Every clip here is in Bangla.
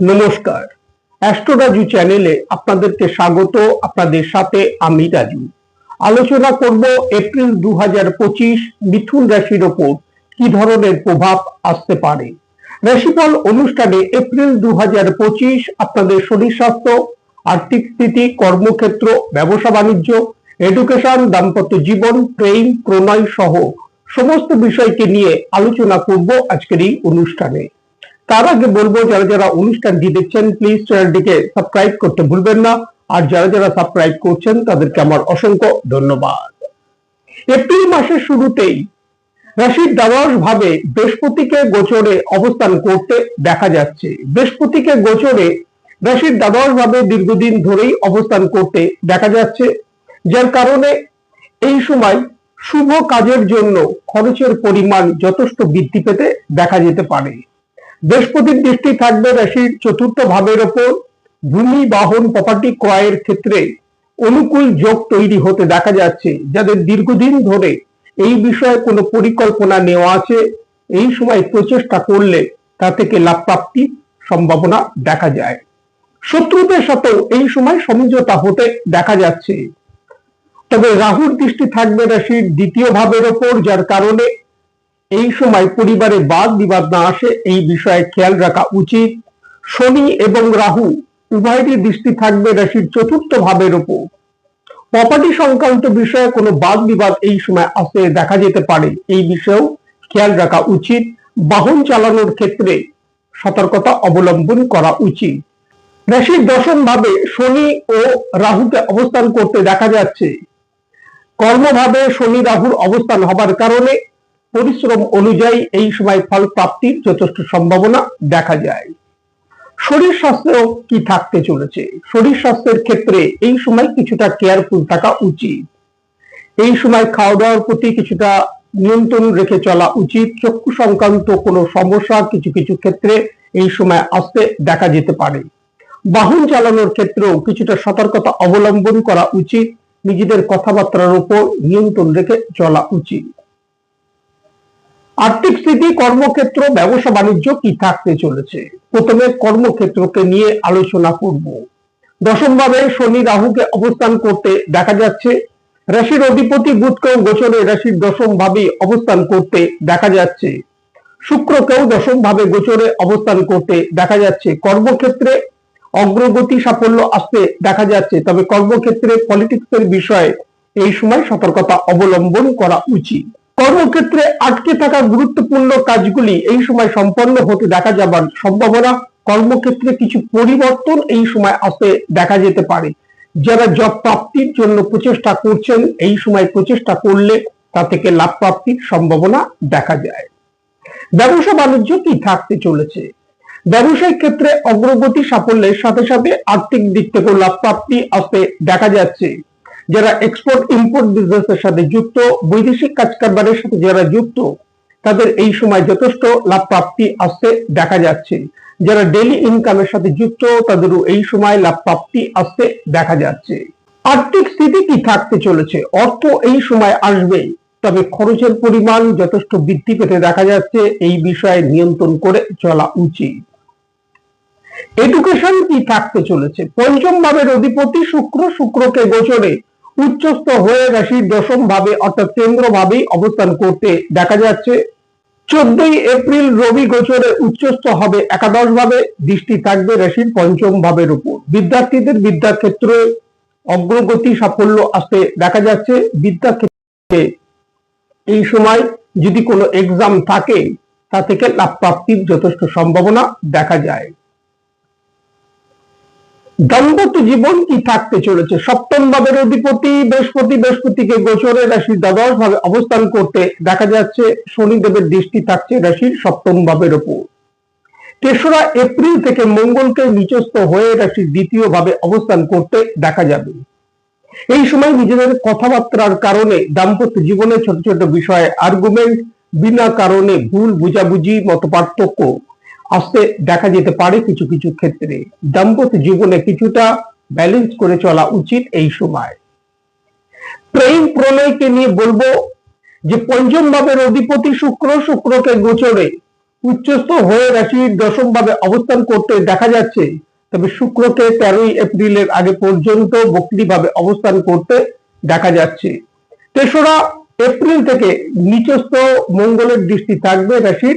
নমস্কার। অ্যাস্ট্রোরাজু চ্যানেলে আপনাদেরকে স্বাগত, আপনাদের সাথে আমি রাজু। আলোচনা করব এপ্রিল দু মিথুন রাশির ওপর কি ধরনের প্রভাব আসতে পারে। রাশিফল অনুষ্ঠানে এপ্রিল দু পঁচিশ আপনাদের শরীর স্বাস্থ্য, আর্থিক স্থিতি, কর্মক্ষেত্র, ব্যবসা বাণিজ্য এডুকেশন দাম্পত্য জীবন, প্রেম, প্রণয় সহ সমস্ত বিষয়কে নিয়ে আলোচনা করব আজকের এই অনুষ্ঠানে। তার আগে বলব, যারা যারা অনুষ্ঠানটি দেখছেন প্লিজ চ্যানেলটিকে সাবস্ক্রাইব করতে ভুলবেন না। আর যারা যারা সাবস্ক্রাইব করছেন, তাদেরকে আমার অসংখ্য ধন্যবাদ। এপ্রিল মাসের শুরুতেই রাশির দ্বাদশ ভাবে বৃহস্পতিকে গোচরে অবস্থান করতে দেখা যাচ্ছে। বৃহস্পতিকে গোচরে রাশির দ্বাদশ ভাবে দীর্ঘদিন ধরেই অবস্থান করতে দেখা যাচ্ছে, যার কারণে এই সময় শুভ কাজের জন্য খরচের পরিমাণ যথেষ্ট বৃদ্ধি পেতে দেখা যেতে পারে। বৃহস্পতির দৃষ্টি থাকবে রাশির চতুর্থ ভাবের ওপর। ভূমি, বাহন প্রপার্টি ক্রয়ের ক্ষেত্রে অনুকূল যোগ তৈরি হতে দেখা যাচ্ছে। যাদের দীর্ঘদিন ধরে এই বিষয়ে কোনো পরিকল্পনা নেওয়া আছে, এই সময় প্রচেষ্টা করলে তা থেকে লাভ প্রাপ্তির সম্ভাবনা দেখা যায়। শত্রুদের সাথেও এই সময় সমঝোতা হতে দেখা যাচ্ছে। তবে রাহুর দৃষ্টি থাকবে রাশির দ্বিতীয় ভাবের ওপর, যার কারণে এই সময় পরিবারে বাদ বিবাদ না আসে, এই বিষয়ে খেয়াল রাখা উচিত। শনি এবং রাহু, উভয়েরই দৃষ্টি থাকবে রাশির চতুর্থ ভাবের উপর প্রপার্টি সংক্রান্ত বিষয়ে কোনো বাদ বিবাদ এই সময় আসতে দেখা যেতে পারে, এই বিষয়েও খেয়াল রাখা উচিত। বাহন চালানোর ক্ষেত্রে সতর্কতা অবলম্বন করা উচিত। রাশির দশম ভাবে শনি ও রাহুকে অবস্থান করতে দেখা যাচ্ছে। কর্মভাবে শনি রাহুর অবস্থান হবার কারণে পরিশ্রম অনুযায়ী এই সময় ফল প্রাপ্তির যথেষ্ট সম্ভাবনা দেখা যায়। শরীর স্বাস্থ্য কি থাকতে চলেছে? শরীর স্বাস্থ্যের ক্ষেত্রে এই সময় কিছুটা কেয়ারফুল থাকা উচিত। এই সময় খাওয়া দাওয়ার প্রতি কিছুটা নিয়ন্ত্রণ রেখে চলা উচিত। চক্ষু সংক্রান্ত কোনো সমস্যা কিছু কিছু ক্ষেত্রে এই সময় আসতে দেখা যেতে পারে। বাহন চালানোর ক্ষেত্রেও কিছুটা সতর্কতা অবলম্বন করা উচিত। নিজেদের কথাবার্তার উপর নিয়ন্ত্রণ রেখে চলা উচিত। আর্থিক স্থিতি, কর্মক্ষেত্র, ব্যবসা, বাণিজ্য কি থাকতে চলেছে? প্রথমে কর্মক্ষেত্রকে নিয়ে আলোচনা করব। দশম ভাবে শনি রাহুকে অবস্থান করতে দেখা যাচ্ছে। রাশির অধিপতি বুধকেও গোচরে রাশির দশম ভাবে অবস্থান করতে দেখা যাচ্ছে। শুক্রকেও দশম ভাবে গোচরে অবস্থান করতে দেখা যাচ্ছে। কর্মক্ষেত্রে অগ্রগতি সাফল্য আসতে দেখা যাচ্ছে। তবে কর্মক্ষেত্রে পলিটিক্সের বিষয়ে এই সময় সতর্কতা অবলম্বন করা উচিত। কর্মক্ষেত্রে আটকে থাকা গুরুত্বপূর্ণ কাজগুলি এই সময় সম্পন্ন হতে দেখা যাবার সম্ভাবনা। কর্মক্ষেত্রে কিছু পরিবর্তন এই সময় আসতে দেখা যেতে পারে। যারা জব প্রাপ্তির জন্য প্রচেষ্টা করছেন, এই সময় প্রচেষ্টা করলে তা থেকে লাভ প্রাপ্তির সম্ভাবনা দেখা যায়। ব্যবসা বাণিজ্য কি থাকতে চলেছে? ব্যবসায়িক ক্ষেত্রে অগ্রগতি সাফল্যের সাথে সাথে আর্থিক দিক থেকেও লাভ প্রাপ্তি আসতে দেখা যাচ্ছে। যারা এক্সপোর্ট ইম্পোর্ট বিজনেসের সাথে যুক্ত, বৈদেশিক কাজ কারবারের সাথে যারা যুক্ত, তাদের এই সময় যথেষ্ট লাভ প্রাপ্তি আসতে দেখা যাচ্ছে। যারা ডেলি ইনকামের সাথে যুক্ত, তাদেরও এই সময় লাভ প্রাপ্তি আসতে দেখা যাচ্ছে। আর্থিক স্থিতি কি থাকতে চলেছে? অর্থ এই সময় আসবে তবে খরচের পরিমাণ যথেষ্ট বৃদ্ধি পেতে দেখা যাচ্ছে, এই বিষয়ে নিয়ন্ত্রণ করে চলা উচিত। এডুকেশন কি থাকতে চলেছে? পঞ্চম ভাবের অধিপতি শুক্র শুক্রকে গোচরে উচ্চস্থ হয়ে রাশির দশম ভাবে অর্থাৎ কেন্দ্র ভাবেই অবস্থান করতে দেখা যাচ্ছে। চোদ্দই এপ্রিল রবি গোচরে উচ্চস্থ হবে একাদশ ভাবে, দৃষ্টি থাকবে রাশির পঞ্চম ভাবের উপর। বিদ্যার্থীদের বিদ্যাক্ষেত্রে অগ্রগতি সাফল্য আসতে দেখা যাচ্ছে। বিদ্যাক্ষেত্রে এই সময় যদি কোনো এক্সাম থাকে, তা থেকে লাভ প্রাপ্তির যথেষ্ট সম্ভাবনা দেখা যায়। দাম্পত্য জীবন কি থাকতে চলেছে? সপ্তম ভাবের অধিপতি, বৃহস্পতি, বৃহস্পতিকে গোচরে রাশির দ্বাদশ ভাবে অবস্থান করতে দেখা যাচ্ছে শনিদেবের দৃষ্টি থাকছে রাশির সপ্তম ভাবের ওপর। তেসরা এপ্রিল থেকে মঙ্গলকে নিচস্থ হয়ে রাশির দ্বিতীয় ভাবে অবস্থান করতে দেখা যাবে। এই সময় নিজেদের কথাবার্তার কারণে দাম্পত্য জীবনে ছোট ছোট বিষয়ে আর্গুমেন্ট বিনা কারণে ভুল বুঝাবুঝি মত পার্থক্য আসতে দেখা যেতে পারে কিছু কিছু ক্ষেত্রে। দাম্পত্য জীবনে কিছুটা ব্যালেন্স করে চলা উচিত এই সময়। প্রেম প্রণয়কে নিয়ে বলব যে পঞ্চম ভাবের অধিপতি শুক্র, শুক্রকে গোচরে উচ্চস্থ হয়ে রাশির দশম ভাবে অবস্থান করতে দেখা যাচ্ছে। তবে শুক্রকে তেরোই এপ্রিলের আগে পর্যন্ত বক্রিভাবে অবস্থান করতে দেখা যাচ্ছে। তেসরা এপ্রিল থেকে নিচস্থ মঙ্গলের দৃষ্টি থাকবে রাশির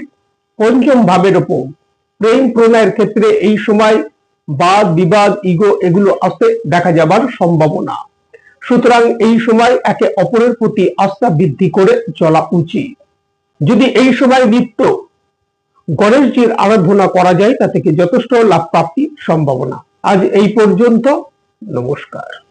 পঞ্চম ভাবের ওপর। প্রেম প্রণয়ের ক্ষেত্রে এই সময় বাদ, বিবাদ, ইগো এগুলো আসতে দেখা যাবার সম্ভাবনা। সুতরাং এই সময় একে অপরের প্রতি আস্থা বৃদ্ধি করে চলা উচিত। যদি এই সময় নিত্য গণেশজির আরাধনা করা যায়, তা থেকে যথেষ্ট লাভ প্রাপ্তির সম্ভাবনা। আজ এই পর্যন্ত, নমস্কার।